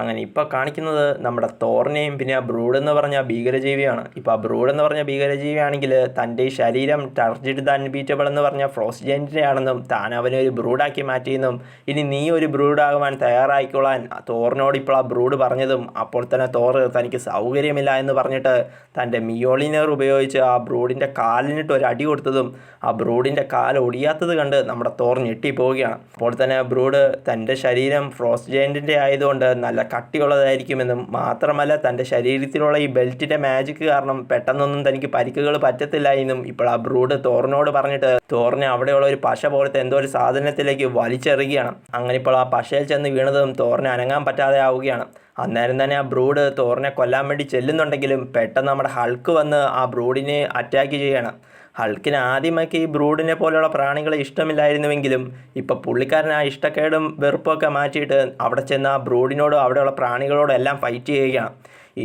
അങ്ങനെ ഇപ്പോൾ കാണിക്കുന്നത് നമ്മുടെ തോറിനെയും പിന്നെ ആ ബ്രൂഡ് എന്ന് പറഞ്ഞ ഭീകരജീവിയാണ്. ഇപ്പോൾ ആ ബ്രൂഡ് എന്ന് പറഞ്ഞ ഭീകരജീവിയാണെങ്കിൽ തന്റെ ശരീരം ടർജിഡ് ദ അൺബീറ്റബിൾ എന്ന് പറഞ്ഞ ഫ്രോസ്റ്റ് ആണെന്നും താൻ അവനെ ഒരു ബ്രൂഡാക്കി മാറ്റിയെന്നും ഇനി നീ ഒരു ബ്രൂഡാകുവാൻ തയ്യാറായിക്കൊള്ളാൻ തോറിനോട് ഇപ്പോൾ ആ ബ്രൂഡ് പറഞ്ഞതും അപ്പോൾ തന്നെ തോറ് തനിക്ക് സൗകര്യമില്ല എന്ന് പറഞ്ഞിട്ട് തന്റെ മിയോളിനർ ഉപയോഗിച്ച് ആ ബ്രൂഡിന്റെ കാലിനിട്ട് ഒരു അടി കൊടുത്തതും ആ ബ്രൂഡിന്റെ കാൽ ഒടിയാത്തത് കണ്ട് നമ്മുടെ തോർ ഞെട്ടിപ്പോവുകയാണ്. അപ്പോൾ തന്നെ ബ്രൂഡ് തന്റെ ശരീരം ഫ്രോസ്റ്റ് ജെയിന്റിന്റെ ആയതുകൊണ്ട് നല്ല കട്ടിയുള്ളതായിരിക്കുമെന്നും മാത്രമല്ല തന്റെ ശരീരത്തിലുള്ള ഈ ബെൽറ്റിന്റെ മാജിക് കാരണം പെട്ടെന്നൊന്നും തനിക്ക് പരിക്കുകൾ പറ്റത്തില്ല എന്നും ഇപ്പോൾ ആ ബ്രൂഡ് തോറിനോട് പറഞ്ഞിട്ട് തോറിനെ അവിടെയുള്ള ഒരു പശ പോലത്തെ എന്തോ ഒരു സാധനത്തിലേക്ക് വലിച്ചെറിയുകയാണ്. അങ്ങനെ ഇപ്പോൾ ആ പശയിൽ ചെന്ന് വീണതും തോറിനെ അനങ്ങാൻ പറ്റാതെ ആവുകയാണ്. അന്നേരം തന്നെ ആ ബ്രൂഡ് തോറിനെ കൊല്ലാൻ വേണ്ടി ചെല്ലുന്നുണ്ടെങ്കിലും പെട്ടെന്ന് നമ്മുടെ ഹൾക്ക് വന്ന് ആ ബ്രൂഡിനെ അറ്റാക്ക് ചെയ്യണം ഹൾക്കിന് ആദ്യമൊക്കെ ഈ ബ്രൂഡിനെ പോലെയുള്ള പ്രാണികളെ ഇഷ്ടമില്ലായിരുന്നുവെങ്കിലും ഇപ്പോൾ പുള്ളിക്കാരൻ ആ ഇഷ്ടക്കേടും വെറുപ്പൊക്കെ മാറ്റിയിട്ട് അവിടെ ചെന്ന് ആ ബ്രൂഡിനോടും അവിടെയുള്ള പ്രാണികളോടും എല്ലാം ഫൈറ്റ് ചെയ്യുകയാണ്.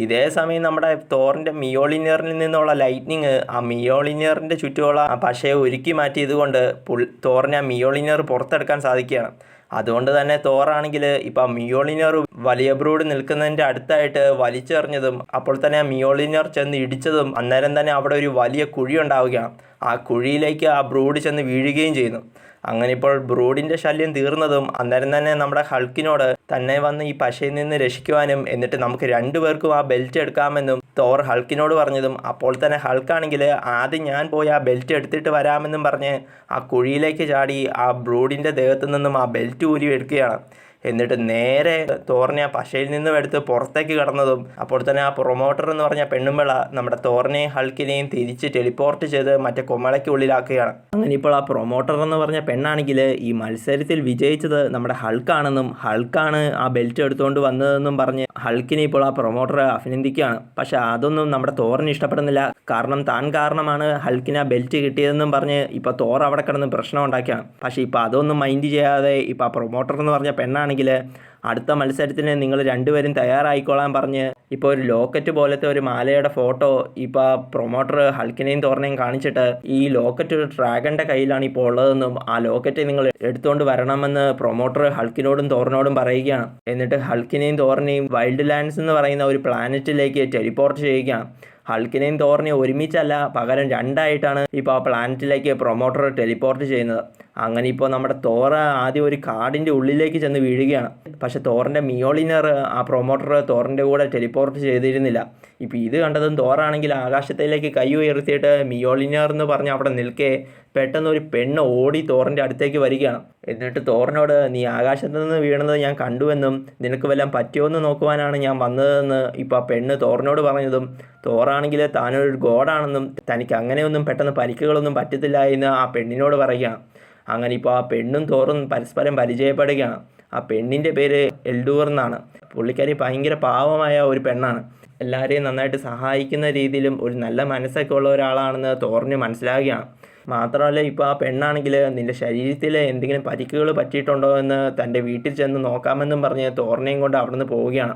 ഇതേ സമയം നമ്മുടെ തോറിന്റെ മിയോളിനിയറിൽ നിന്നുള്ള ലൈറ്റ്നിങ് ആ മിയോളിനിയറിന്റെ ചുറ്റുമുള്ള പശയെ ഒരുക്കി മാറ്റിയതുകൊണ്ട് പുൾ തോറിനെ ആ മിയോളിനിയർ പുറത്തെടുക്കാൻ സാധിക്കുകയാണ്. അതുകൊണ്ട് തന്നെ തോറാണെങ്കിൽ ഇപ്പം മിയോളിനിയർ വലിയ ബ്രൂഡ് നിൽക്കുന്നതിന്റെ അടുത്തായിട്ട് വലിച്ചെറിഞ്ഞതും അപ്പോൾ തന്നെ മിയോളിനിയർ ചെന്ന് ഇടിച്ചതും അന്നേരം തന്നെ അവിടെ ഒരു വലിയ കുഴി ഉണ്ടാവുകയാണ്. ആ കുഴിയിലേക്ക് ആ ബ്രൂഡ് ചെന്ന് വീഴുകയും ചെയ്യുന്നു. അങ്ങനെ ഇപ്പോൾ ബ്രൂഡിന്റെ ശല്യം തീർന്നതും അന്നേരം തന്നെ നമ്മുടെ ഹൾക്കിനോട് തന്നെ വന്ന് ഈ പശയിൽ നിന്ന് രക്ഷിക്കുവാനും എന്നിട്ട് നമുക്ക് രണ്ടുപേർക്കും ആ ബെൽറ്റ് എടുക്കാമെന്നും തോർ ഹൾക്കിനോട് പറഞ്ഞതും അപ്പോൾ തന്നെ ഹൾക്കാണെങ്കിൽ ആദ്യം ഞാൻ പോയി ആ ബെൽറ്റ് എടുത്തിട്ട് വരാമെന്നും പറഞ്ഞ് ആ കുഴിയിലേക്ക് ചാടി ആ ബ്രൂഡിന്റെ ദേഹത്തു നിന്നും ആ ബെൽറ്റ് ഊരി എടുക്കുകയാണ് എന്നിട്ട് നേരെ തോറിനെ ആ പശയിൽ നിന്നും എടുത്ത് പുറത്തേക്ക് കടന്നതും അപ്പോൾ തന്നെ ആ പ്രൊമോട്ടർ എന്ന് പറഞ്ഞ പെണ്ണുമ്പിള നമ്മുടെ തോറിനെയും ഹൾക്കിനെയും തിരിച്ച് ടെലിപ്പോർട്ട് ചെയ്ത് മറ്റേ കൊമളയ്ക്ക് ഉള്ളിലാക്കുകയാണ് അങ്ങനെ ഇപ്പോൾ ആ പ്രൊമോട്ടർ എന്ന് പറഞ്ഞ പെണ്ണാണെങ്കിൽ ഈ മത്സരത്തിൽ വിജയിച്ചത് നമ്മുടെ ഹൾക്കാണെന്നും ഹൾക്കാണ് ആ ബെൽറ്റ് എടുത്തുകൊണ്ട് വന്നതെന്നും പറഞ്ഞ് ഹൾക്കിനെ ഇപ്പോൾ ആ പ്രൊമോട്ടർ അഭിനന്ദിക്കുകയാണ്. പക്ഷെ അതൊന്നും നമ്മുടെ തോറിന് ഇഷ്ടപ്പെടുന്നില്ല. കാരണം താൻ കാരണമാണ് ഹൾക്കിന് ആ ബെൽറ്റ് കിട്ടിയതെന്നും പറഞ്ഞ് ഇപ്പോൾ തോർ അവിടെ കിടന്ന് പ്രശ്നം ഉണ്ടാക്കിയാണ് പക്ഷേ ഇപ്പോൾ അതൊന്നും മൈൻഡ് ചെയ്യാതെ ഇപ്പോൾ ആ പ്രൊമോട്ടർ എന്ന് പറഞ്ഞ പെണ്ണാണെങ്കിൽ അടുത്ത മത്സരത്തിന് നിങ്ങൾ രണ്ടുപേരും തയ്യാറായിക്കോളാൻ പറഞ്ഞ് ഇപ്പോൾ ഒരു ലോക്കറ്റ് പോലത്തെ ഒരു മാലയുടെ ഫോട്ടോ ഇപ്പോൾ പ്രൊമോട്ടർ ഹൾക്കിനെയും തോറിനെയും കാണിച്ചിട്ട് ഈ ലോക്കറ്റ് ഒരു ഡ്രാഗന്റെ കയ്യിലാണ് ഇപ്പോൾ ഉള്ളതെന്നും ആ ലോക്കറ്റ് നിങ്ങൾ എടുത്തുകൊണ്ട് വരണമെന്ന് പ്രൊമോട്ടർ ഹൾക്കിനോടും തോറിനോടും പറയുകയാണ്. എന്നിട്ട് ഹൾക്കിനെയും തോറിനെയും വൈൽഡ് ലാൻഡ്സ് എന്ന് പറയുന്ന ഒരു പ്ലാനറ്റിലേക്ക് ടെലിപ്പോർട്ട് ചെയ്യുകയാണ്. ഹൾക്കിനെയും തോറിനെയും ഒരുമിച്ചല്ല പകരം രണ്ടായിട്ടാണ് ഇപ്പോൾ ആ പ്ലാനറ്റിലേക്ക് പ്രൊമോട്ടർ ടെലിപ്പോർട്ട് ചെയ്യുന്നത്. അങ്ങനെ ഇപ്പോൾ നമ്മുടെ തോറ ആദ്യം ഒരു കാടിന്റെ ഉള്ളിലേക്ക് ചെന്ന് വീഴുകയാണ്. പക്ഷെ തോറിന്റെ മിയോളിനർ ആ പ്രൊമോട്ടർ തോറിന്റെ കൂടെ ടെലിപ്പോർട്ട് ചെയ്തിരുന്നില്ല. ഇപ്പോൾ ഇത് കണ്ടതും തോറാണെങ്കിൽ ആകാശത്തിലേക്ക് കൈ ഉയർത്തിയിട്ട് മിയോളിനർ എന്ന് പറഞ്ഞ് അവിടെ നിൽക്കേ പെട്ടെന്ന് ഒരു പെണ്ണ് ഓടി തോറിന്റെ അടുത്തേക്ക് വരികയാണ്. എന്നിട്ട് തോറിനോട് നീ ആകാശത്ത് നിന്ന് വീണത് ഞാൻ കണ്ടുവെന്നും നിനക്ക് വല്ലതും പറ്റുമോ എന്ന് നോക്കുവാനാണ് ഞാൻ വന്നതെന്ന് ഇപ്പോൾ ആ പെണ്ണ് തോറിനോട് പറഞ്ഞതും തോറാണെങ്കിൽ താനൊരു ഗോഡാണെന്നും തനിക്ക് അങ്ങനെയൊന്നും പെട്ടെന്ന് പരിക്കുകളൊന്നും പറ്റത്തില്ല എന്ന് ആ പെണ്ണിനോട് പറയുകയാണ്. അങ്ങനെ ഇപ്പോൾ ആ പെണ്ണും തോറും പരസ്പരം പരിചയപ്പെടുകയാണ്. ആ പെണ്ണിന്റെ പേര് എൽഡൂർ എന്നാണ്. പുള്ളിക്കാരി ഭയങ്കര പാവമായ ഒരു പെണ്ണാണ്. എല്ലാവരെയും നന്നായിട്ട് സഹായിക്കുന്ന രീതിയിലും ഒരു നല്ല മനസ്സൊക്കെ ഉള്ള ഒരാളാണെന്ന് തോറിന് മനസ്സിലാവുകയാണ്. മാത്രമല്ല ഇപ്പോൾ ആ പെണ്ണാണെങ്കിൽ നിന്റെ ശരീരത്തിൽ എന്തെങ്കിലും പരിക്കുകൾ പറ്റിയിട്ടുണ്ടോ എന്ന് തന്റെ വീട്ടിൽ ചെന്ന് നോക്കാമെന്നും പറഞ്ഞ് തോറിനെയും കൊണ്ട് അവിടെ നിന്ന് പോവുകയാണ്.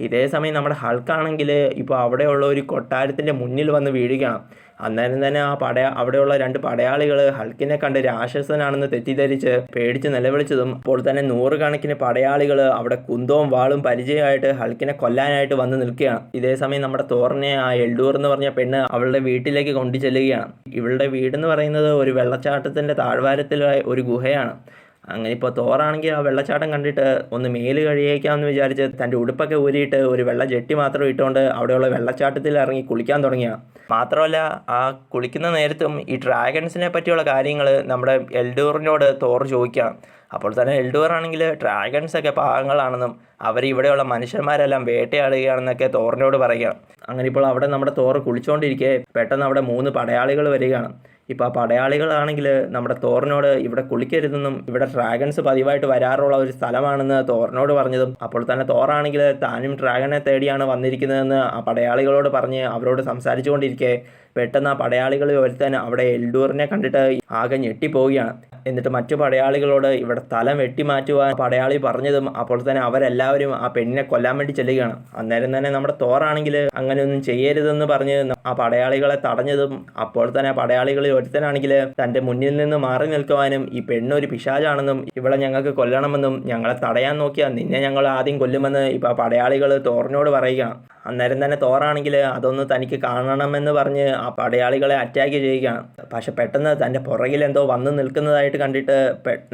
ഇതേ സമയം നമ്മുടെ ഹൾക്കാണെങ്കിൽ ഇപ്പോൾ അവിടെയുള്ള ഒരു കൊട്ടാരത്തിന്റെ മുന്നിൽ വന്ന് വീഴുകയാണ്. അന്നേരം തന്നെ ആ പട അവിടെയുള്ള രണ്ട് പടയാളികൾ ഹൾക്കിനെ കണ്ട് രാക്ഷസനാണെന്ന് തെറ്റിദ്ധരിച്ച് പേടിച്ച് നിലവിളിച്ചതും അപ്പോൾ തന്നെ നൂറുകണക്കിന് പടയാളികൾ അവിടെ കുന്തവും വാളും പരിചയമായിട്ട് ഹൾക്കിനെ കൊല്ലാനായിട്ട് വന്ന് നിൽക്കുകയാണ്. ഇതേ സമയം നമ്മുടെ തോറിനെ ആ എൽഡൂർ എന്ന് പറഞ്ഞ പെണ്ണ് അവളുടെ വീട്ടിലേക്ക് കൊണ്ടു ചെല്ലുകയാണ് ഇവളുടെ വീടെന്ന് പറയുന്നത് ഒരു വെള്ളച്ചാട്ടത്തിന്റെ താഴ്വാരത്തിലെ ഒരു ഗുഹയാണ്. അങ്ങനെ ഇപ്പോൾ തോറാണെങ്കിൽ ആ വെള്ളച്ചാട്ടം കണ്ടിട്ട് ഒന്ന് മേൽ കഴിയേക്കാമെന്ന് വിചാരിച്ച് തന്റെ ഉടുപ്പൊക്കെ ഊരിയിട്ട് ഒരു വെള്ള ജെട്ടി മാത്രം ഇട്ടുകൊണ്ട് അവിടെയുള്ള വെള്ളച്ചാട്ടത്തിൽ ഇറങ്ങി കുളിക്കാൻ തുടങ്ങിയ. മാത്രമല്ല ആ കുളിക്കുന്ന നേരത്തും ഈ ഡ്രാഗൺസിനെ പറ്റിയുള്ള കാര്യങ്ങൾ നമ്മുടെ എൽഡൂറിനോട് തോർ ചോദിക്കുകയാണ് അപ്പോൾ തന്നെ എൽഡൂർ ആണെങ്കിൽ ഡ്രാഗൺസ് ഒക്കെ പാകങ്ങളാണെന്നും അവർ ഇവിടെയുള്ള മനുഷ്യന്മാരെല്ലാം വേട്ടയാടുകയാണെന്നൊക്കെ തോറിനോട് പറയുകയാണ് അങ്ങനെ ഇപ്പോൾ അവിടെ നമ്മുടെ തോറ് കുളിച്ചുകൊണ്ടിരിക്കെ പെട്ടെന്ന് അവിടെ മൂന്ന് പടയാളികൾ വരികയാണ്. ഇപ്പോൾ ആ പടയാളികളാണെങ്കിൽ നമ്മുടെ തോറിനോട് ഇവിടെ കുളിക്കരുതെന്നും ഇവിടെ ഡ്രാഗൺസ് പതിവായിട്ട് വരാറുള്ള ഒരു സ്ഥലമാണെന്ന് തോറിനോട് പറഞ്ഞതും അപ്പോൾ തന്നെ തോറാണെങ്കിൽ താനും ഡ്രാഗനെ തേടിയാണ് വന്നിരിക്കുന്നതെന്ന് ആ പടയാളികളോട് പറഞ്ഞ് അവരോട് സംസാരിച്ചുകൊണ്ടിരിക്കെ പെട്ടെന്ന് ആ പടയാളികൾ ഒരുത്തൻ അവിടെ എൽഡൂറിനെ കണ്ടിട്ട് ആകെ ഞെട്ടിപ്പോവുകയാണ്. എന്നിട്ട് മറ്റു പടയാളികളോട് ഇവിടെ തല വെട്ടിമാറ്റുവാൻ പടയാളി പറഞ്ഞതും അപ്പോൾ തന്നെ അവരെല്ലാവരും ആ പെണ്ണിനെ കൊല്ലാൻ വേണ്ടി ചെല്ലുകയാണ്. അന്നേരം തന്നെ നമ്മുടെ തോറാണെങ്കിൽ അങ്ങനെയൊന്നും ചെയ്യരുതെന്ന് പറഞ്ഞ് ആ പടയാളികളെ തടഞ്ഞതും അപ്പോൾ തന്നെ പടയാളികളിൽ ഒരുത്തനാണെങ്കിൽ തന്റെ മുന്നിൽ നിന്ന് മാറി നിൽക്കുവാനും ഈ പെണ്ണൊരു പിശാചാണെന്നും ഇവളെ ഞങ്ങൾക്ക് കൊല്ലണമെന്നും ഞങ്ങളെ തടയാൻ നോക്കിയാൽ നിന്നെ ഞങ്ങൾ ആദ്യം കൊല്ലുമെന്ന് ഇപ്പോൾ പടയാളികൾ തോറിനോട് പറയുകയാണ്. അന്നേരം തന്നെ തോറാണെങ്കിൽ അതൊന്ന് തനിക്ക് കാണണമെന്ന് പറഞ്ഞ് ആ പടയാളികളെ അറ്റാക്ക് ചെയ്യുകയാണ്. പക്ഷെ പെട്ടെന്ന് തന്റെ പുറകിൽ എന്തോ വന്ന് നിൽക്കുന്നതായിട്ട് കണ്ടിട്ട്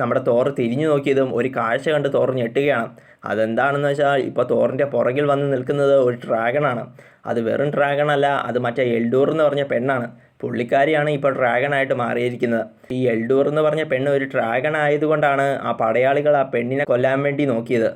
നമ്മുടെ തോറ് തിരിഞ്ഞു നോക്കിയതും ഒരു കാഴ്ച കണ്ട് തോറ് ഞെട്ടുകയാണ്. അതെന്താണെന്ന് വെച്ചാൽ ഇപ്പോൾ തോറിന്റെ പുറകിൽ വന്ന് നിൽക്കുന്നത് ഒരു ഡ്രാഗണാണ് അത് വെറും ഡ്രാഗൺ അല്ല അത് മറ്റേ എൽഡൂർ എന്ന് പറഞ്ഞ പെണ്ണാണ്. പുള്ളിക്കാരിയാണ് ഇപ്പോൾ ഡ്രാഗൺ ആയിട്ട് മാറിയിരിക്കുന്നത്. ഈ എൽഡൂർ എന്ന് പറഞ്ഞ പെണ്ണ് ഒരു ഡ്രാഗൺ ആയതുകൊണ്ടാണ് ആ പടയാളികൾ ആ പെണ്ണിനെ കൊല്ലാൻ വേണ്ടി നോക്കിയത്.